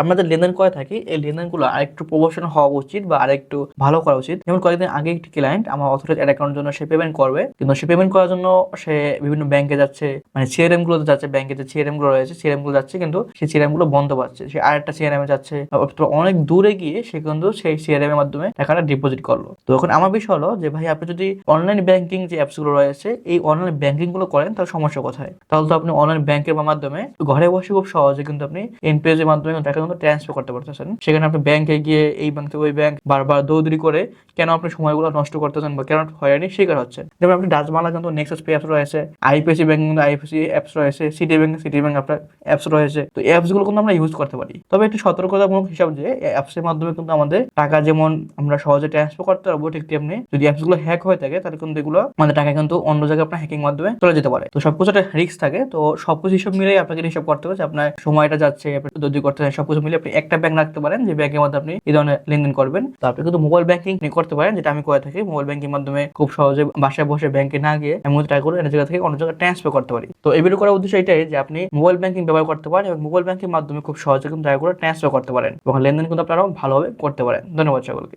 আমরা যে লেনদেন করে থাকি, এই লেনদেনগুলো আরেকটু প্রমোশন হওয়া উচিত বা আরেকটু ভালো করা উচিত। যেমন কয়েকদিন আগে একটি ক্লায়েন্ট আমার অথরাইজ অ্যাকাউন্টের জন্য সে পেমেন্ট করবে, কিন্তু সে পেমেন্ট করার জন্য সে বিভিন্ন ব্যাংকে যাচ্ছে মানে সিআরএম গুলোতে যাচ্ছে ব্যাংকে যে সিআরএমগুলো রয়েছে সিআরএমগুলো যাচ্ছে, কিন্তু সেই সিআরএমগুলো বন্ধ পাচ্ছে, সে আর আরেকটা সিআরএম এ যাচ্ছে অনেক দূরে গিয়ে সে কিন্তু সেই সিআরএম এর মাধ্যমে টাকাটা ডিপোজিট করল। তো এখন আমার বিষয় হলো যে, ভাই, আপনি যদি অনলাইন ব্যাংকিং যে অ্যাপসগুলো রয়েছে, এই অনলাইন ব্যাংকিংগুলো করেন, তাহলে সমস্যা কোথায়? তাহলে তো আপনি অনলাইন ব্যাংকের মাধ্যমে ঘরে বসে খুব সহজে কিন্তু আপনি এনপিএস এর মাধ্যমে টাকা কিন্তু ট্রান্সফার করতে পারতেছেন। সেখানে আপনি ব্যাংকে গিয়ে এই ব্যাংক থেকে ওই ব্যাংক বারবার দৌড়ি করে কেন আপনি সময়গুলো নষ্ট করতেছেন বা কেন হয়রানি শিকার হচ্ছেন? যেমন আপনি ডাচবাংলা কিন্তু নেক্সাস পে অ্যাপস রয়েছে আইপিএসি ব্যাংক কিন্তু আইপিএসি অ্যাপস রয়েছে সিটি ব্যাংক সিটি ব্যাংক আপনার অ্যাপস রয়েছে। তো এই অ্যাপসগুলো কিন্তু আমরা ইউজ করতে পারি। তবে একটু সতর্কতামূলক হিসাব যে অ্যাপস এর মাধ্যমে কিন্তু আমাদের টাকা যেমন আমরা সহজে ট্রান্সফার করতে পারব, ঠিক তেমনি যদি অ্যাপসগুলো হ্যাক হয়ে থাকে, তাহলে কিন্তু এগুলো আমাদের টাকা কিন্তু অন্য জায়গায় আপনার হ্যাকিং মাধ্যমে চলে যেতে পারে। তো সবকিছু একটা রিস্ক থাকে। তো সবকিছু হিসাব মিলেই আপনাকে হিসাব করতে হবে, যে আপনার সময়টা যাচ্ছে যদি করতে চান সবকিছু মিলে আপনি একটা ব্যাংক রাখতে পারেন, যে ব্যাংকের মধ্যে আপনি এই ধরনের লেনদেন করবেন। তো আপনি কিন্তু মোবাইল ব্যাংকিং করতে পারেন, যেটা আমি করে থাকি। মোবাইল ব্যাংকিং মাধ্যমে খুব সহজে বাসায় বসে ব্যাংকে না গিয়ে এমন টাকাগুলো এক জায়গা থেকে অন্য জায়গায় ট্রান্সফার করতে পারি। তো এই ভিডিও করার উদ্দেশ্য এটাই যে আপনি মোবাইল ব্যাংকিং ব্যবহার করতে পারেন এবং মোবাইল ব্যাংকিং মাধ্যমে খুব সহজে কিন্তু করে ট্রান্সফার করতে পারেন। এবং লেনদেন কিন্তু আপনারা ভালোভাবে করতে পারেন। ধন্যবাদ সকলকে।